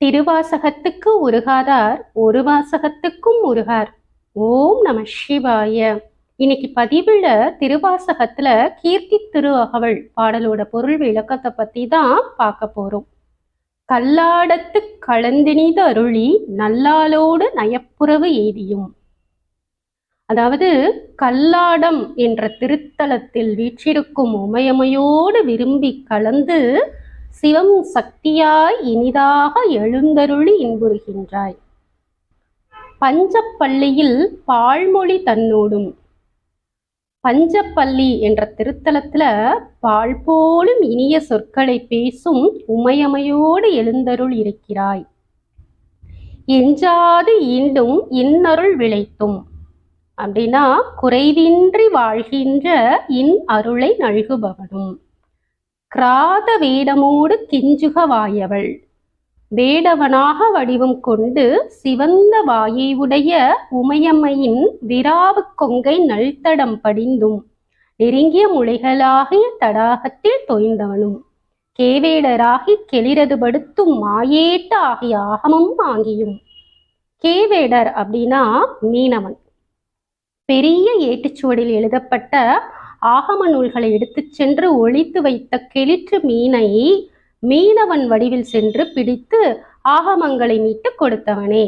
திருவாசகத்துக்கு உருகாதார் ஒரு வாசகத்துக்கும் உருகார். ஓம் நம சிவாய. இன்னைக்கு பதிவுல திருவாசகத்துல கீர்த்தி திரு அகவல் பாடலோட பொருள் விளக்கத்தை பத்தி தான் பார்க்க போறோம். கல்லாடத்து கலந்தினிது அருளி நல்லாலோடு நயப்புறவு எய்தியும். அதாவது கல்லாடம் என்ற திருத்தலத்தில் வீற்றிருக்கும் உமையமையோடு விரும்பி கலந்து சிவம் சக்தியாய் இனிதாக எழுந்தருளி இன்புறுகின்றாய். பஞ்சப்பள்ளியில் பால்மொழி தன்னோடும். பஞ்சப்பள்ளி என்ற திருத்தலத்துல பால் போலும் இனிய சொற்களை பேசும் உமையமையோடு எழுந்தருள் இருக்கிறாய். எஞ்சாது ஈண்டும் இன்னருள் விளைத்தும். அப்படின்னா குறைவின்றி வாழ்கின்ற இன் அருளை நல்குபவனும். கிராத வேடமோடு கிஞ்சுக வாயவள். வேடவனாக வடிவம் கொண்டு சிவந்த வாயை உடைய உமையம்மையின் விராவு கொங்கை நல்தடம் படிந்தும் நெருங்கிய முளைகளாகிய தடாகத்தில் தொய்ந்தவனும் கேவேடராகி கெளிரது படுத்தும் மாயேட்ட ஆகிய ஆகமும் ஆகியும் கேவேடர் அப்படின்னா மீனவன். பெரிய ஏட்டுச்சுவடில் எழுதப்பட்ட ஆகம நூல்களை எடுத்துச் சென்று ஒழித்து வைத்த கிளிற்று மீனை மீனவன் வடிவில் சென்று பிடித்து ஆகமங்களை மீட்டு கொடுத்தவனே.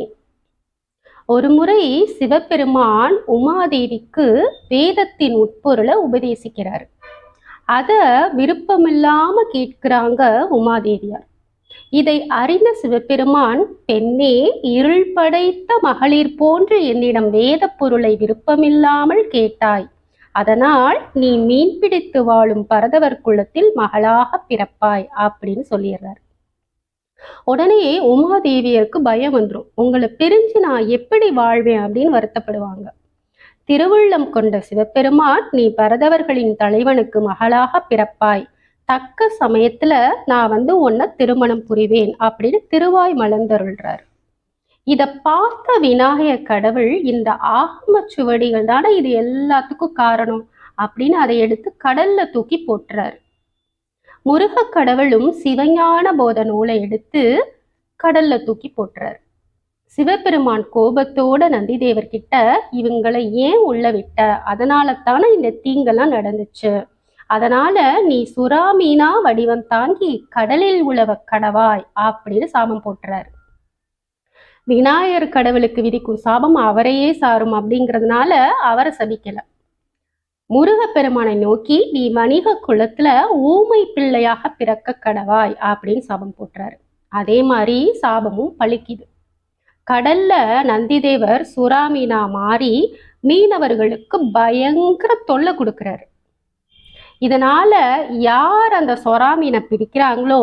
ஒருமுறை சிவபெருமான் உமாதேவிக்கு வேதத்தின் உட்பொருளை உபதேசிக்கிறார். அத விருப்பமில்லாம கேட்கிறாங்க உமாதேவியார். இதை அறிந்த சிவபெருமான் பெண்ணே இருள் படைத்த மகளிர் போன்று என்னிடம் வேத பொருளை விருப்பமில்லாமல் கேட்டாய். அதனால் நீ மீன் பிடித்து வாழும் பரதவர் குலத்தில் மகளாக பிறப்பாய் அப்படின்னு சொல்லிடுறார். உடனே உமாதேவியருக்கு பயம் வந்துடும் உங்களை பிரிஞ்சு நான் எப்படி வாழ்வேன் அப்படின்னு வருத்தப்படுவாங்க. திருவுள்ளம் கொண்ட சிவபெருமான் நீ பரதவர்களின் தலைவனுக்கு மகளாக பிறப்பாய். தக்க சமயத்துல நான் வந்து உன்னை திருமணம் புரிவேன் அப்படின்னு திருவாய் மலர்ந்தருள்றார். இதை பார்த்த விநாயக கடவுள் இந்த ஆகம சுவடிகள் தானே இது எல்லாத்துக்கும் காரணம் அப்படின்னு அதை எடுத்து கடல்ல தூக்கி போட்டுறாரு. முருக கடவுளும் சிவஞான போத நூலை எடுத்து கடல்ல தூக்கி போட்டுறார். சிவபெருமான் கோபத்தோட நந்திதேவர் கிட்ட இவங்களை ஏன் உள்ள விட்ட? அதனால தானே இந்த தீங்கெல்லாம் நடந்துச்சு. அதனால நீ சுறாமீனா வடிவம் தாங்கி கடலில் உழவ கடவாய் அப்படின்னு சாபம் போட்டுறாரு. விநாயகர் கடவுளுக்கு விதிக்கும் சாபம் அவரையே சாரும் அப்படிங்கிறதுனால அவரை சபிக்கல. முருகப்பெருமானை நோக்கி நீ வணிக குலத்துல ஊமை பிள்ளையாக பிறக்க கடவாய் அப்படின்னு சாபம் போட்டுறாரு. அதே மாதிரி சாபமும் பழிக்குது. கடல்ல நந்திதேவர் சுறாமீனா மாறி மீனவர்களுக்கு பயங்கர தொல்லை கொடுக்கிறாரு. இதனால யார் அந்த சொரா மீனை பிடிக்கிறாங்களோ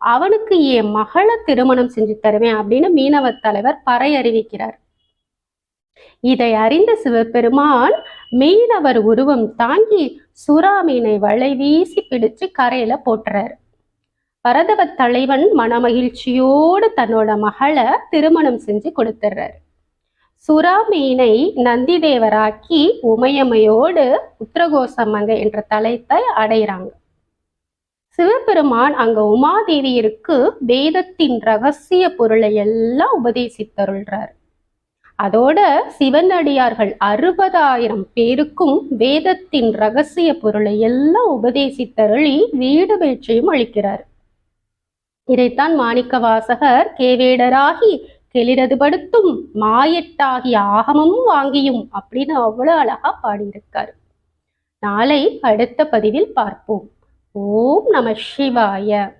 அவனுக்கு என் மகளை திருமணம் செஞ்சு தருவேன் அப்படின்னு மீனவ தலைவர் பறை அறிவிக்கிறார். இதை அறிந்த சிவபெருமான் மீனவர் உருவம் தாங்கி சுறா மீனை வலை வீசி பிடிச்சு கரையில போட்டுறாரு. பரதவ தலைவன் மனமகிழ்ச்சியோடு தன்னோட மகளை திருமணம் செஞ்சு கொடுத்துட்றாரு சுறா மீனை நந்திதேவராக்கி உமையமையோடு உத்திரகோசமங்க என்ற தலைத்தை அடைகிறாங்க. சிவபெருமான் அங்க உமாதேவியருக்கு வேதத்தின் ரகசிய பொருளை எல்லாம் உபதேசித்தருள்றார். அதோட சிவனடியார்கள் அறுபதாயிரம் பேருக்கும் வேதத்தின் ரகசிய பொருளை எல்லாம் உபதேசித்தருளி வீடு வேற்றையும் அளிக்கிறார். இதைத்தான் மாணிக்க வாசகர் கேவேடராகி கெளிரது படுத்தும் மாயட்டாகிய ஆகமும் வாங்கியும் அப்படின்னு அவ்வளவு அழகா பாடியிருக்காரு. நாளை அடுத்த பதிவில் பார்ப்போம். ஓம் நம சிவாய.